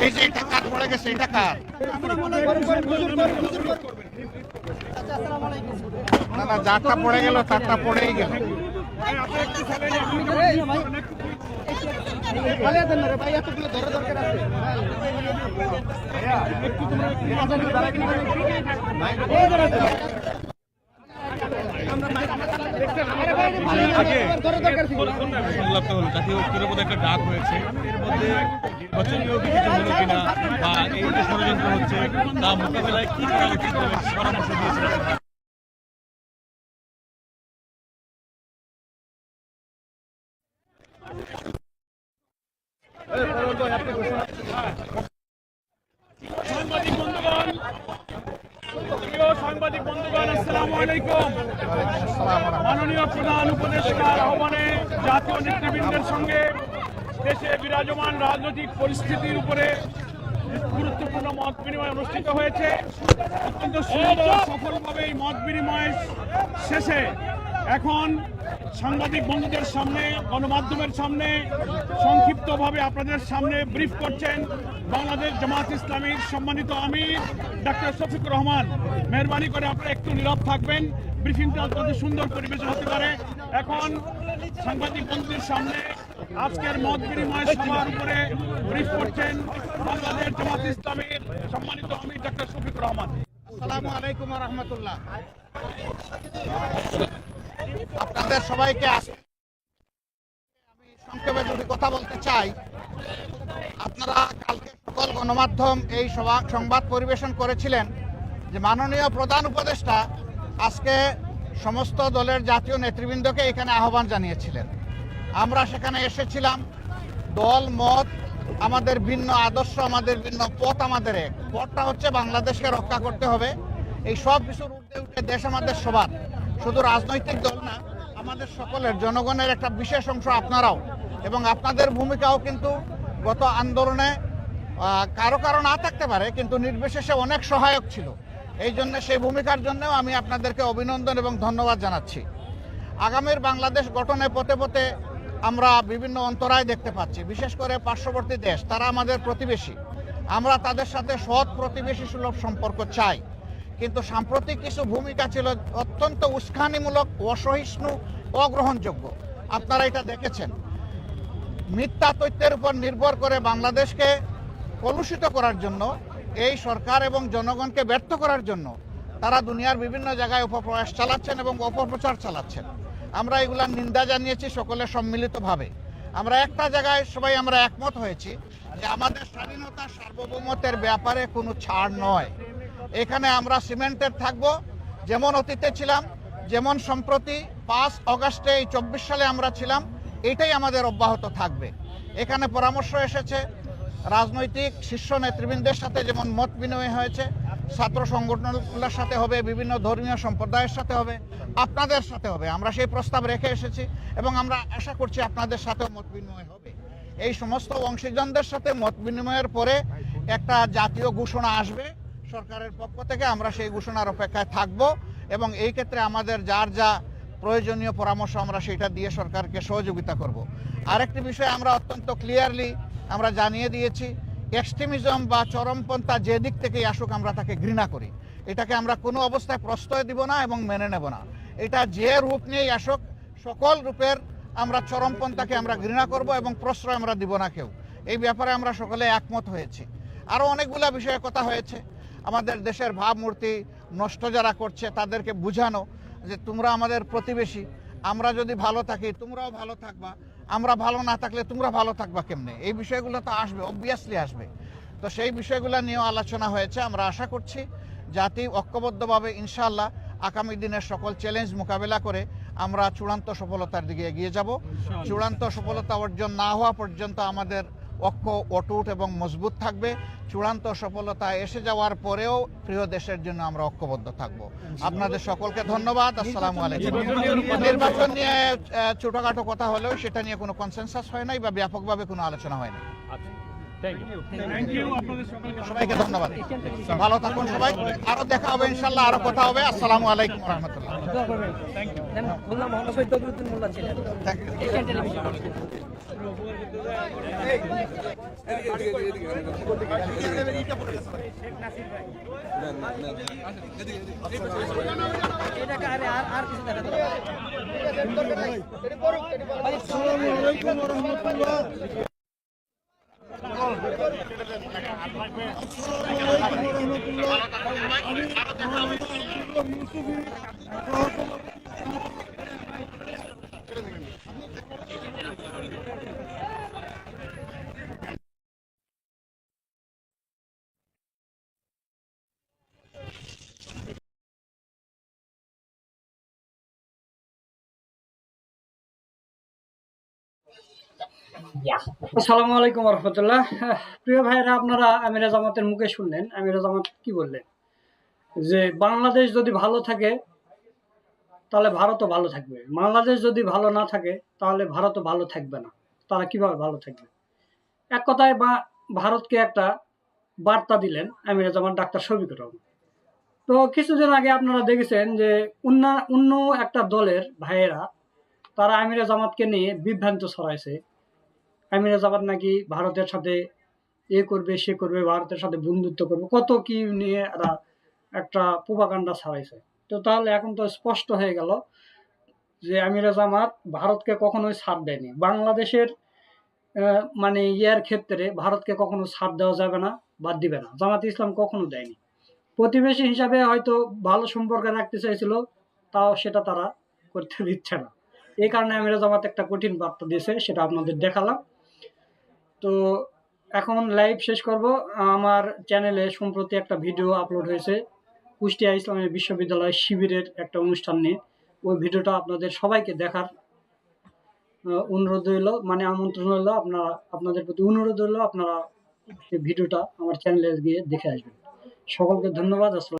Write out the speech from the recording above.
এই যে এটা কার পড়ে গেছে এটা কার যারটা পড়ে গেল তারটা পড়েই সংলাপ হলো জাতীয় ঐক্যের মধ্যে একটা ডাক হয়েছে। সাংবাদিক বন্ধুগণ মাননীয় প্রধান উপদেষ্টার আহ্বানে জাতীয় নেতৃবৃন্দের সঙ্গে দেশে বিরাজমান রাজনৈতিক পরিস্থিতির উপরে গুরুত্বপূর্ণ মত বিনিময় অনুষ্ঠিত হয়েছে। অত্যন্ত সুন্দর সফলভাবে এই মত বিনিময় শেষে এখন সাংবাদিক বন্ধুদের সামনে, গণমাধ্যমের সামনে, সংক্ষিপ্তভাবে আপনাদের সামনে ব্রিফ করছেন বাংলাদেশ জামাত ইসলামীর সম্মানিত আমির ডাক্তার শফিকুর রহমান। মেহরবানি করে আপনারা একটু নীরব থাকবেন। ব্রিফিংটা অত্যন্ত সুন্দর পরিবেশ হতে পারে। এখন সাংবাদিক বন্ধুদের সামনে আজকের মত বিনিময় সভার উপরে ব্রিফ করছেন বাংলাদেশ জামাত ইসলামীর সম্মানিত আমির ডাক্তার শফিকুর রহমান। আসসালামু আলাইকুম রহমতুল্লাহ। আপনাদের সবাইকে আমি সংক্ষেপে দুটি কথা বলতে চাই, আপনারা কালকে সকল গণমাধ্যম এই সংবাদ পরিবেশন করেছিলেন যে মাননীয় প্রধান উপদেষ্টা আজকে সমস্ত দলের জাতীয় নেতৃবৃন্দকে এখানে আহ্বান জানিয়েছিলেন। আমরা সেখানে এসেছিলাম। দল, মত আমাদের ভিন্ন, আদর্শ আমাদের ভিন্ন, পথ আমাদের এক। পথটা হচ্ছে বাংলাদেশকে রক্ষা করতে হবে। এই সব কিছুর উঠে উঠে দেশ আমাদের সবার। শুধু রাজনৈতিক দল না, আমাদের সকলের, জনগণের একটা বিশেষ অংশ আপনারাও। এবং আপনাদের ভূমিকাও কিন্তু গত আন্দোলনে কারও কারও না থাকতে পারে, কিন্তু নির্বিশেষে অনেক সহায়ক ছিল। এই জন্য সেই ভূমিকার জন্যও আমি আপনাদেরকে অভিনন্দন এবং ধন্যবাদ জানাচ্ছি। আগামীর বাংলাদেশ গঠনে পথে পথে আমরা বিভিন্ন অন্তরায় দেখতে পাচ্ছি। বিশেষ করে পার্শ্ববর্তী দেশ, তারা আমাদের প্রতিবেশী। আমরা তাদের সাথে সৎ প্রতিবেশী সুলভ সম্পর্ক চাই। কিন্তু সাম্প্রতিক কিছু ভূমিকা ছিল অত্যন্ত উস্কানিমূলক অসহিষ্ণু, অগ্রহণযোগ্য। আপনারা এটা দেখেছেন। মিথ্যা তথ্যের উপর নির্ভর করে বাংলাদেশকে কলুষিত করার জন্য, এই সরকার এবং জনগণকে ব্যর্থ করার জন্য তারা দুনিয়ার বিভিন্ন জায়গায় অপপ্রয়াস চালাচ্ছেন এবং অপপ্রচার চালাচ্ছেন। আমরা এগুলার নিন্দা জানিয়েছি সকলে সম্মিলিতভাবে। আমরা একটা জায়গায় সবাই আমরা একমত হয়েছি যে আমাদের স্বাধীনতা সার্বভৌমত্বের ব্যাপারে কোনো ছাড় নয়। এখানে আমরা সিমেন্টের থাকব। যেমন অতীতে ছিলাম, যেমন সম্প্রতি পাঁচ অগাস্টে এই চব্বিশ সালে আমরা ছিলাম, এটাই আমাদের অব্যাহত থাকবে। এখানে পরামর্শ এসেছে, রাজনৈতিক শীর্ষ নেতৃবৃন্দের সাথে যেমন মত বিনিময় হয়েছে, ছাত্র সংগঠনগুলোর সাথে হবে, বিভিন্ন ধর্মীয় সম্প্রদায়ের সাথে হবে, আপনাদের সাথে হবে। আমরা সেই প্রস্তাব রেখে এসেছি এবং আমরা আশা করছি আপনাদের সাথেও মত বিনিময় হবে। এই সমস্ত অংশীজনদের সাথে মত বিনিময়ের পরে একটা জাতীয় ঘোষণা আসবে। সরকারের পক্ষ থেকে আমরা সেই ঘোষণার অপেক্ষায় থাকব এবং এই ক্ষেত্রে আমাদের যার যা প্রয়োজনীয় পরামর্শ আমরা সেটা দিয়ে সরকারকে সহযোগিতা করব। আরেকটি বিষয় আমরা অত্যন্ত ক্লিয়ারলি আমরা জানিয়ে দিয়েছি এক্সট্রিমিজম বা চরমপন্থা যে দিক থেকেই আসুক আমরা তাকে ঘৃণা করি। এটাকে আমরা কোনো অবস্থায় প্রশ্রয় দিব না এবং মেনে নেব না। এটা যে রূপ নিয়েই আসুক, সকল রূপের আমরা চরমপন্থাকে আমরা ঘৃণা করব এবং প্রশ্রয় আমরা দিব না কেউ। এই ব্যাপারে আমরা সকলে একমত হয়েছি। আরও অনেকগুলা বিষয়ে কথা হয়েছে। আমাদের দেশের ভাবমূর্তি নষ্ট যারা করছে তাদেরকে বুঝানো যে তোমরা আমাদের প্রতিবেশী আমরা যদি ভালো থাকি তোমরাও ভালো থাকবা আমরা ভালো না থাকলে তোমরা ভালো থাকবা কেমনে? এই বিষয়গুলো তো আসবে অবভিয়াসলি আসবে। তো সেই বিষয়গুলো নিয়েও আলোচনা হয়েছে আমরা আশা করছি জাতি ঐক্যবদ্ধভাবে ইনশাআল্লাহ আগামী দিনের সকল চ্যালেঞ্জ মোকাবেলা করে আমরা চূড়ান্ত সফলতার দিকে এগিয়ে যাব। চূড়ান্ত সফলতা অর্জন না হওয়া পর্যন্ত আমাদের ঐক্য অটুট এবং মজবুত থাকবে। চূড়ান্ত সফলতা এসে যাওয়ার পরেও প্রিয় দেশের জন্য আমরা ঐক্যবদ্ধ থাকব। আপনাদের সকলকে ধন্যবাদ। আসসালামু আলাইকুম। নির্বাচন নিয়ে ছোটখাটো কথা হলেও সেটা নিয়ে কোনো কনসেনসাস হয় নাই বা ব্যাপকভাবে কোনো আলোচনা হয় নাই। আচ্ছা। থ্যাংক ইউ আপনাদের সকলকে সবাইকে ধন্যবাদ। ভালো থাকুন সবাই। আরও দেখা হবে ইনশাল্লাহ আরও কথা হবে। আসসালামু আলাইকুম রহমতুল্লাহ। মোল্লা মোহাম্মদ শহীদ বদরুদ্দিন মোল্লা ছিলেন এশিয়ান টেলিভিশন এটাকে আরে আর আর আসসালামু আলাইকুম রহমতুল্লাহ। প্রিয় ভাইরা আপনারা মুখে শুনলেন। কি বললেন? যে বাংলাদেশ যদি ভালো থাকে, তাহলে ভারতও ভালো থাকবে। বাংলাদেশ যদি ভালো না থাকে, তাহলে ভারতও ভালো থাকবে না। তারা কীভাবে ভালো থাকবে? এক কথায় বা, ভারতকে একটা বার্তা দিলেন আমিরা জামাত ডাক্তার শফিকুর রহমান। তো কিছুদিন আগে আপনারা দেখেছেন যে অন্য অন্য একটা দলের ভাইয়েরা, তারা আমিরা জামাতকে নিয়ে বিভ্রান্ত ছড়াইছে। আমিরা জামাত নাকি ভারতের সাথে এ করবে, সে করবে, ভারতের সাথে বন্ধুত্ব করবে, কত কি নিয়ে এরা একটা প্রোপাগান্ডা ছাড়াইছে। তো তাহলে এখন তো স্পষ্ট হয়ে গেল যে আমিরা জামাত ভারতকে কখনোই ছাড় দেয়নি। বাংলাদেশের মানে ইয়ার ক্ষেত্রে ভারতকে কখনো ছাড় দেওয়া যাবে না বাদ দিবে না। জামাত ইসলাম কখনো দেয়নি। প্রতিবেশী হিসাবে হয়তো ভালো সম্পর্ক রাখতে চাইছিল, তাও সেটা তারা করতে দিচ্ছে না। এই কারণে আমিরা জামাত একটা কঠিন বার্তা দিয়েছে, সেটা আপনাদের দেখালাম। তো এখন লাইভ শেষ করব। আমার চ্যানেলে সম্প্রতি একটা ভিডিও আপলোড হয়েছে। কুষ্টিয়া ইসলামী বিশ্ববিদ্যালয় শিবিরের একটা অনুষ্ঠান নিয়ে। ওই ভিডিওটা আপনাদের সবাইকে দেখার অনুরোধ রইল। মানে আমন্ত্রণ রইল আপনারা, আপনাদের প্রতি অনুরোধ রইল আপনারা ভিডিওটা আমার চ্যানেলে গিয়ে দেখে আসবেন। সকলকে ধন্যবাদ। আসসালাম